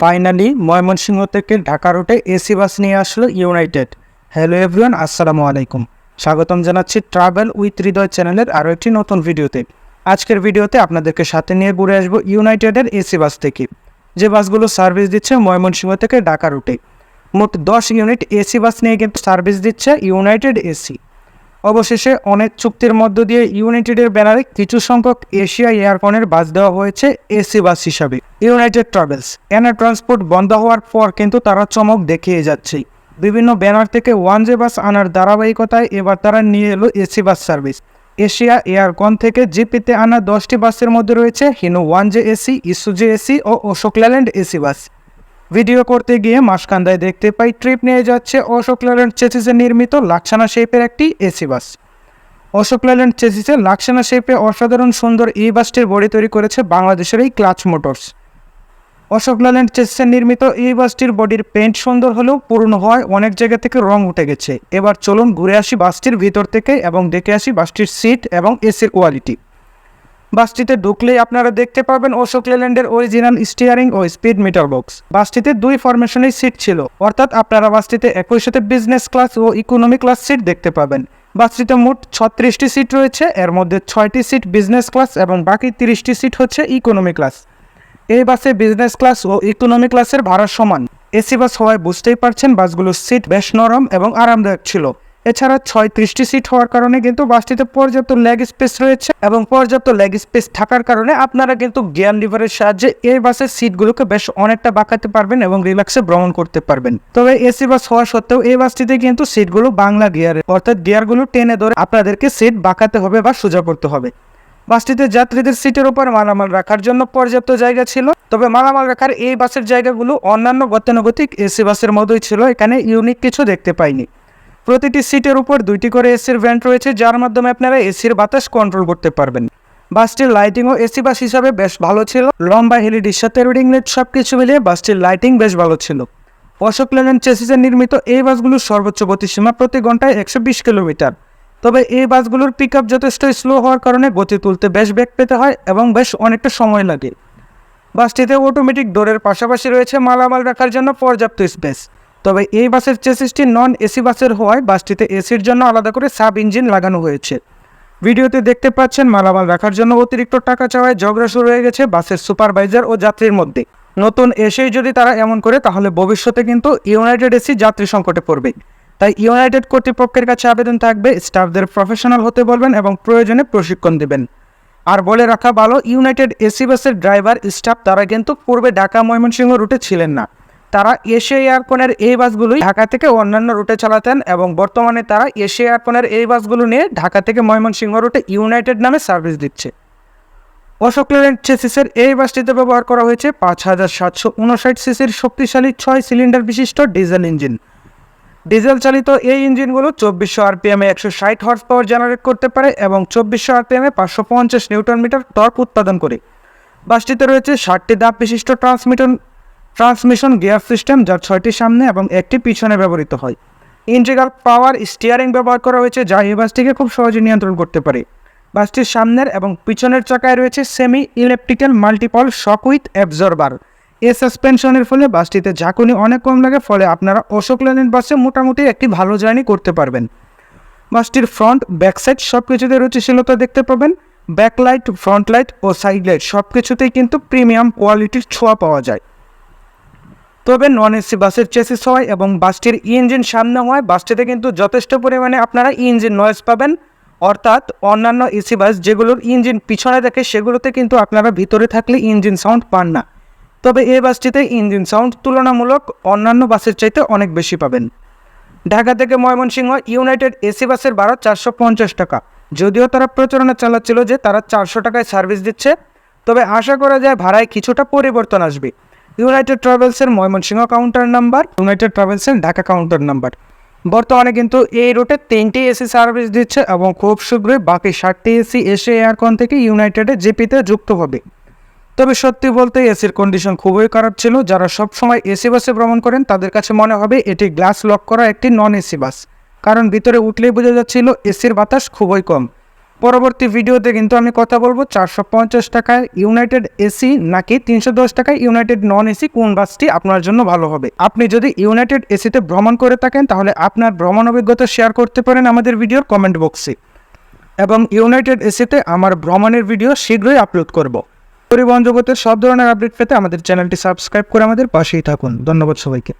Finally Mymensingh থেকে ঢাকা রুটে AC bus নিয়ে আসলো ইউনাইটেড। হ্যালো এভরিওয়ান, আসসালামু আলাইকুম। স্বাগতম জানাচ্ছি ট্রাভেল উইথ হৃদয় চ্যানেলের আরও একটি নতুন ভিডিওতে। আজকের ভিডিওতে আপনাদেরকে সাথে নিয়ে ঘুরে আসব ইউনাইটেডের এসি বাস থেকে, যে বাসগুলো সার্ভিস দিচ্ছে ময়মনসিংহ থেকে ঢাকা রুটে। মোট দশ ইউনিট এসি বাস নিয়ে কিন্তু সার্ভিস দিচ্ছে ইউনাইটেড এসি। অবশেষে অনেক চুক্তির মধ্য দিয়ে ইউনাইটেডের ব্যানারে কিছু সংখ্যক এশিয়া এয়ারকনের বাস দেওয়া হয়েছে এসি বাস হিসাবে। ইউনাইটেড ট্রাভেলস এনার ট্রান্সপোর্ট বন্ধ হওয়ার পর কিন্তু তারা চমক দেখিয়ে যাচ্ছে। বিভিন্ন ব্যানার থেকে ওয়ান জে বাস আনার ধারাবাহিকতায় এবার তারা নিয়ে এলো AC bus service. Asia Aircon থেকে জিপিতে আনা দশটি বাসের মধ্যে রয়েছে Hino one J AC, Isuzu AC ও Ashok Leyland AC bus. Video করতে গিয়ে মাসকান্দায় দেখতে পাই ট্রিপ নিয়ে যাচ্ছে অশোক ল্যান্ড চেসিসে নির্মিত লাক্সানা শেপের একটি এসি বাস। অশোক ল্যান্ড চেসিসে লাক্সানা শেপে অসাধারণ সুন্দর এই বাসটির বডি তৈরি করেছে বাংলাদেশের এই ক্লাচ মোটরস। অশোক ল্যান্ড চেসিসে নির্মিত এই বাসটির বডির পেন্ট সুন্দর হলেও পূর্ণ হওয়ায় অনেক জায়গা থেকে রং উঠে গেছে। এবার চলুন ঘুরে আসি বাসটির ভিতর থেকে এবং দেখে আসি বাসটির সিট এবং এসির কোয়ালিটি। বাসটিতে ঢুকলেই আপনারা দেখতে পাবেন অশোক লেল্যান্ডের অরিজিনাল স্টিয়ারিং ও স্পিড মিটার বক্স বাসটিতে দুই ফরমেশনের সিট ছিল, অর্থাৎ আপনারা বাসটিতে একই সাথে বিজনেস ক্লাস ও ইকোনমি ক্লাস সিট দেখতে পাবেন। বাসটিতে মোট ছত্রিশটি সিট রয়েছে, এর মধ্যে ছয়টি সিট বিজনেস ক্লাস এবং বাকি তিরিশটি সিট হচ্ছে ইকোনমি ক্লাস এই বাসে বিজনেস ক্লাস ও ইকোনমি ক্লাসের ভাড়া সমান। এসি বাস হওয়ায় বুঝতেই পারছেন বাসগুলোর সিট বেশ নরম এবং আরামদায়ক ছিল। এছাড়া ছয়ত্রিশটি সিট হওয়ার কারণে কিন্তু বাসটিতে পর্যাপ্ত লেগ স্পেস রয়েছে এবং পর্যাপ্ত লেগ স্পেস থাকার কারণে আপনারা কিন্তু গিয়ার লিভারের সাহায্যে এই বাসের সিটগুলোকে বেশ অনেকটা বাঁকাতে পারবেন এবং রিল্যাক্সে ভ্রমণ করতে পারবেন। তবে এসি বাস হওয়া সত্ত্বেও এই বাসটিতে কিন্তু সিটগুলো বাংলা গিয়ারে অর্থাৎ গিয়ারগুলো টেনে ধরে আপনাদেরকে সিট বাঁকাতে হবে বা সোজা করতে হবে। বাসটিতে যাত্রীদের সিটের উপর মালামাল রাখার জন্য পর্যাপ্ত জায়গা ছিল, তবে মালামাল রাখার এই বাসের জায়গাগুলো অন্যান্য গতানুগতিক এসি বাসের মতোই ছিল, এখানে ইউনিক কিছু দেখতে পাইনি। প্রতিটি সিটের উপর দুইটি করে এসির ভ্যান্ট রয়েছে, যার মাধ্যমে আপনারা এসির বাতাস কন্ট্রোল করতে পারবেন। বাসটির লাইটিং ও এসি বাস হিসাবে বেশ ভালো ছিল। লম্বা এলইডির সাথে রিডিং লাইট সব কিছু মিলিয়ে বাসটির লাইটিং বেশ ভালো ছিল। অশোক লেল্যান্ড চেসিসে নির্মিত এই বাসগুলোর সর্বোচ্চ গতিসীমা প্রতি ঘন্টায় একশো বিশ কিলোমিটার। তবে এই বাসগুলোর পিক আপ যথেষ্ট স্লো হওয়ার কারণে গতি তুলতে বেশ বেগ পেতে হয় এবং বেশ অনেকটা সময় লাগে। বাসটিতে অটোমেটিক ডোরের পাশাপাশি রয়েছে মালামাল রাখার জন্য পর্যাপ্ত স্পেস তবে এই বাসের চেসিসটি নন এসি বাসের হওয়ায় বাসটিতে এসির জন্য আলাদা করে সাব ইঞ্জিন লাগানো হয়েছে। ভিডিওতে দেখতে পাচ্ছেন, মালামাল রাখার জন্য অতিরিক্ত টাকা চাওয়ায় ঝগড়া শুরু হয়ে গেছে বাসের সুপারভাইজার ও যাত্রীর মধ্যে। নতুন এসেই যদি তারা এমন করে, তাহলে ভবিষ্যতে কিন্তু ইউনাইটেড এসি যাত্রী সংকটে পড়বে। তাই ইউনাইটেড কর্তৃপক্ষের কাছে আবেদন থাকবে, স্টাফদের প্রফেশনাল হতে বলবেন এবং প্রয়োজনে প্রশিক্ষণ দেবেন। আর বলে রাখা ভালো, ইউনাইটেড এসি বাসের ড্রাইভার, স্টাফ তারা কিন্তু পূর্বে ঢাকা ময়মনসিংহ রুটে ছিলেন না। তারা এশিয়া এয়ারকনের এই বাসগুলোই ঢাকা থেকে অন্যান্য রুটে চালাতেন এবং বর্তমানে তারা এশিয়া এয়ারকনের এই বাসগুলো নিয়ে ঢাকা থেকে ময়মনসিংহ রুটে ইউনাইটেড নামে সার্ভিস দিচ্ছে। অশোক লেল্যান্ড চেসিসের এই বাসটিতে ব্যবহার করা হয়েছে পাঁচ হাজার সাতশো উনষাট সিসির শক্তিশালী ছয় সিলিন্ডার বিশিষ্ট ডিজেল ইঞ্জিন। ডিজেল চালিত এই ইঞ্জিনগুলো চব্বিশশো আরপিএমে একশো ষাট হর্স পাওয়ার জেনারেট করতে পারে এবং চব্বিশশো আরপিএমে পাঁচশো পঞ্চাশ নিউটন মিটার টর্ক উৎপাদন করে। বাসটিতে রয়েছে ষাটটি দাপ বিশিষ্ট ট্রান্সমিটন ট্রান্সমিশন গিয়ার সিস্টেম যার ছয়টি সামনে এবং একটি পিছনে ব্যবহৃত হয়। ইন্টিগ্রাল পাওয়ার স্টিয়ারিং ব্যবহার করা হয়েছে যা এই বাসটিকে খুব সহজে নিয়ন্ত্রণ করতে পারে। বাসটির সামনের এবং পিছনের চাকায় রয়েছে semi electrical multiple shock with absorber এ সাসপেনশনের ফলে বাসটিতে ঝাঁকুনি অনেক কম লাগে, ফলে আপনারা অশোক লেনের বাসে মোটামুটি একটি ভালো জার্নি করতে পারবেন। বাসটির ফ্রন্ট ব্যাক সাইড সব কিছুতে রুচিশীলতা দেখতে পাবেন। ব্যাকলাইট ফ্রন্ট লাইট ও সাইড লাইট সব কিছুতেই কিন্তু প্রিমিয়াম কোয়ালিটির ছোঁয়া পাওয়া যায়। তবে নন এসি বাসের চেসিস হয় এবং বাসটির ইঞ্জিন সামনে হয় বাসটিতে কিন্তু যথেষ্ট পরিমাণে আপনারা ইঞ্জিন নয়েজ পাবেন। অর্থাৎ অন্যান্য এসি বাস যেগুলোর ইঞ্জিন পিছনে দেখে সেগুলোতে কিন্তু আপনারা ভিতরে থাকলে ইঞ্জিন সাউন্ড পান না। তবে এই বাসটিতে ইঞ্জিন সাউন্ড তুলনামূলক অন্যান্য বাসের চাইতে অনেক বেশি পাবেন। ঢাকা থেকে ময়মনসিংহ ইউনাইটেড এসি বাসের ভাড়া চারশো পঞ্চাশ টাকা। যদিও তারা প্রচারণা চালাচ্ছিল যে তারা চারশো টাকায় সার্ভিস দিচ্ছে, তবে আশা করা যায় ভাড়ায় কিছুটা পরিবর্তন আসবে। ইউনাইটেড ট্রাভেলসের ময়মনসিংহ কাউন্টার নাম্বার ইউনাইটেড ট্রাভেলসের ঢাকা কাউন্টার নাম্বার বর্তমানে কিন্তু এই রুটে তিনটি এসি সার্ভিস দিচ্ছে এবং খুব শীঘ্রই বাকি ষাটটি এসি এসে এয়ারকন থেকে ইউনাইটেডে জিপিতে যুক্ত হবে। তবে সত্যি বলতে এসির কন্ডিশন খুবই খারাপ ছিল। যারা সব সময় এসি বাসে ভ্রমণ করেন, তাদের কাছে মনে হবে এটি গ্লাস লক করা একটি নন এসি বাস কারণ ভিতরে উঠলেই বোঝা যাচ্ছিল এসির বাতাস খুবই কম। পরবর্তী ভিডিওতে কিন্তু আমি কথা বলব চারশো পঞ্চাশ টাকায় ইউনাইটেড এসি নাকি তিনশো দশ টাকায় ইউনাইটেড নন এসি কোন বাসটি আপনার জন্য ভালো হবে? আপনি যদি ইউনাইটেড এসিতে ভ্রমণ করে থাকেন, তাহলে আপনার ভ্রমণ অভিজ্ঞতা শেয়ার করতে পারেন আমাদের ভিডিওর কমেন্ট বক্সে এবং ইউনাইটেড এসিতে আমার ভ্রমণের ভিডিও শীঘ্রই আপলোড করব। পরিবহন জগতের সব ধরনের আপডেট পেতে আমাদের চ্যানেলটি সাবস্ক্রাইব করে আমাদের পাশেই থাকুন। ধন্যবাদ সবাইকে।